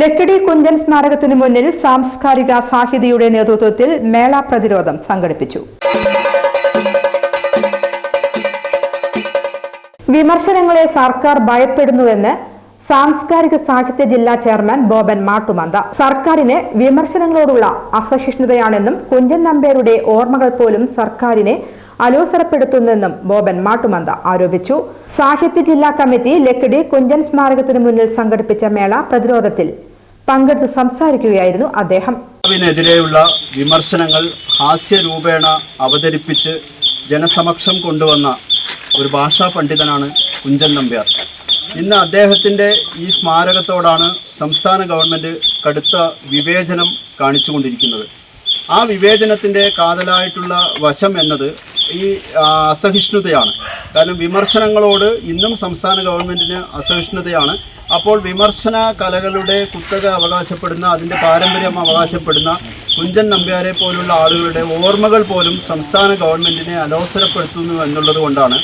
ലക്കിടി കുഞ്ചൻ സ്മാരകത്തിന് മുന്നിൽ സാംസ്കാരിക സാഹിതിയുടെ നേതൃത്വത്തിൽ മേള പ്രതിരോധം സംഘടിപ്പിച്ചു. വിമർശനങ്ങളെ സർക്കാർ ഭയപ്പെടുന്നുവെന്ന് സാംസ്കാരിക സാഹിത്യ ജില്ലാ ചെയർമാൻ ബോബൻ മാട്ടുമന്ത. സർക്കാരിന് വിമർശനങ്ങളോടുള്ള അസഹിഷ്ണുതയാണെന്നും കുഞ്ചൻ നമ്പേരുടെ ഓർമ്മകൾ പോലും സർക്കാരിനെ അലോസരപ്പെടുത്തുന്നെന്നും ബോബൻ മാട്ടുമന്ത ആരോപിച്ചു. സാഹിത്യ ജില്ലാ കമ്മിറ്റി ലക്കിടി കുഞ്ചൻ സ്മാരകത്തിന് മുന്നിൽ സംഘടിപ്പിച്ച മേള പ്രതിരോധത്തിൽ പങ്കെടുത്ത് സംസാരിക്കുകയായിരുന്നു അദ്ദേഹം. ിനെതിരെയുള്ള വിമർശനങ്ങൾ ഹാസ്യരൂപേണ അവതരിപ്പിച്ച് ജനസമക്ഷം കൊണ്ടുവന്ന ഒരു ഭാഷാ പണ്ഡിതനാണ് കുഞ്ചൻ നമ്പ്യാർ. ഇന്ന് അദ്ദേഹത്തിന്റെ ഈ സ്മാരകത്തോടാണ് സംസ്ഥാന ഗവൺമെന്റ് കടുത്ത വിവേചനം കാണിച്ചുകൊണ്ടിരിക്കുന്നത്. ആ വിവേചനത്തിന്റെ കാതലായിട്ടുള്ള വശം എന്നത് ഈ അസഹിഷ്ണുതയാണ്. കാരണം വിമർശനങ്ങളോട് ഇന്നും സംസ്ഥാന ഗവൺമെന്റിന് അസഹിഷ്ണുതയാണ്. അപ്പോൾ വിമർശന കലകളുടെ കുത്തക അവകാശപ്പെടുന്ന അതിന്റെ പാരമ്പര്യം അവകാശപ്പെടുന്ന കുഞ്ചൻ നമ്പ്യാരെ പോലുള്ള ആളുകളുടെ ഓർമ്മകൾ പോലും സംസ്ഥാന ഗവൺമെന്റിനെ അലോസരപ്പെടുത്തുന്നു എന്നുള്ളത് കൊണ്ടാണ്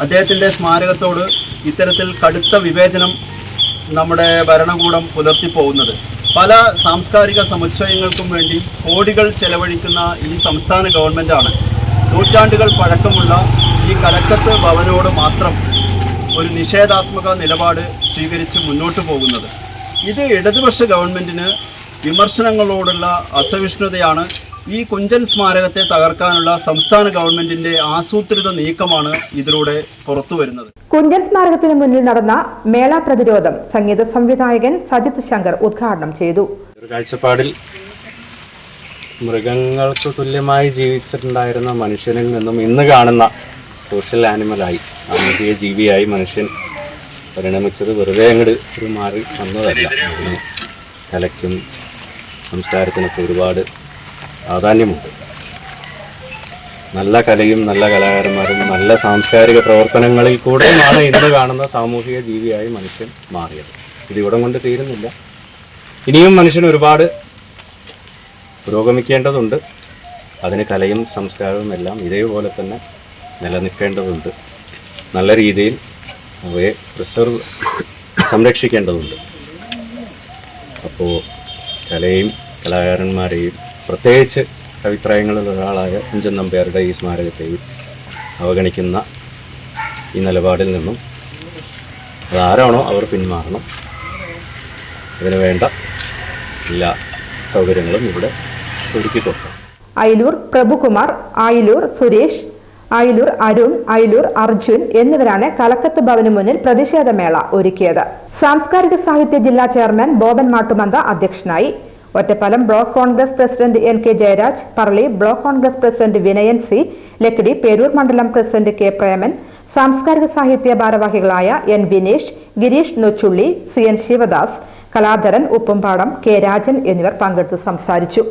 അദ്ദേഹത്തിന്റെ സ്മാരകത്തോട് ഇത്തരത്തിൽ കടുത്ത വിവേചനം നമ്മുടെ ഭരണകൂടം പുലർത്തിപ്പോകുന്നത്. പല സാംസ്കാരിക സമുച്ചയങ്ങൾക്കും വേണ്ടി കോടികൾ ചെലവഴിക്കുന്ന ഈ സംസ്ഥാന ഗവൺമെന്റാണ് നൂറ്റാണ്ടുകൾ പഴക്കമുള്ള ഈ കലക്കത്ത് ഭവനോട് മാത്രം ഒരു നിഷേധാത്മക നിലപാട് സ്വീകരിച്ച് മുന്നോട്ട് പോകുന്നത്. ഇത് ഇടതുപക്ഷ ഗവൺമെന്റിന് വിമർശനങ്ങളോടുള്ള അസഹിഷ്ണുതയാണ്. ഈ കുഞ്ചൻ സ്മാരകത്തെ തകർക്കാനുള്ള സംസ്ഥാന ഗവൺമെന്റിന്റെ ആസൂത്രിത നീക്കമാണ് ഇതിലൂടെ പുറത്തു വരുന്നത്. കുഞ്ചൻ സ്മാരകത്തിന് മുന്നിൽ നടന്ന മേള പ്രതിരോധം സംഗീത സംവിധായകൻ സജിത് ശങ്കർ ഉദ്ഘാടനം ചെയ്തു. കാഴ്ചപ്പാടിൽ മൃഗങ്ങൾക്ക് തുല്യമായി ജീവിച്ചിട്ടുണ്ടായിരുന്ന മനുഷ്യനിൽ നിന്നും ഇന്ന് കാണുന്ന സോഷ്യൽ ആനിമലായി സാമൂഹിക ജീവിയായി മനുഷ്യൻ പരിണമിച്ചത് വെറുതെ അങ്ങോട്ട് ഒരു മാറി വന്നതല്ല. കലയ്ക്കും സംസ്കാരത്തിനൊക്കെ ഒരുപാട് പ്രാധാന്യമുണ്ട്. നല്ല കലയും നല്ല കലാകാരന്മാരും നല്ല സാംസ്കാരിക പ്രവർത്തനങ്ങളിൽ കൂടെയുമാണ് ഇന്ന് കാണുന്ന സാമൂഹിക ജീവിയായി മനുഷ്യൻ മാറിയത്. ഇത് ഇവിടം കൊണ്ട് തീരുന്നില്ല. ഇനിയും മനുഷ്യൻ ഒരുപാട് പുരോഗമിക്കേണ്ടതുണ്ട്. അതിന് കലയും സംസ്കാരവും എല്ലാം ഇതേപോലെ തന്നെ നിലനിൽക്കേണ്ടതുണ്ട്. നല്ല രീതിയിൽ അവയെ പ്രിസർവ് സംരക്ഷിക്കേണ്ടതുണ്ട്. അപ്പോൾ കലയും കലാകാരന്മാരെയും പ്രത്യേകിച്ച് കവിത്രയങ്ങളിൽ ഒരാളായ കുഞ്ചൻ നമ്പ്യാരുടെ ഈ സ്മാരകത്തെയും അവഗണിക്കുന്ന ഈ നിലപാടിൽ നിന്നും അതാരാണോ അവർ പിന്മാറണം. അതിനുവേണ്ട എല്ലാ സൗകര്യങ്ങളും ഇവിടെ ഒരുക്കിയിട്ടുണ്ട്. അയിലൂർ പ്രഭുകുമാർ ആയിലൂർ സുരേഷ് ആയിലൂർ അരുൺ അയലൂർ അർജുൻ എന്നിവരാണ് കലക്കത്ത് ഭവന് മുന്നിൽ പ്രതിഷേധമേള ഒരുക്കിയത്. സാംസ്കാരിക സാഹിത്യ ജില്ലാ ചെയർമാൻ ബോബൻ മാട്ടുമന്ത അധ്യക്ഷനായി. Ottapalam block Congress president N K Jayaraj Parali block Congress president Vinayan C Lakkidi Perur മണ്ഡലം പ്രസിഡന്റ് കെ പ്രേമൻ സാംസ്കാരിക സാഹിത്യ ഭാരവാഹികളായ N Vinesh Girish Nochulli C N Sivadas Kaladharan Uppumpadam K Rajan എന്നിവർ പങ്കെടുത്ത് സംസാരിച്ചു.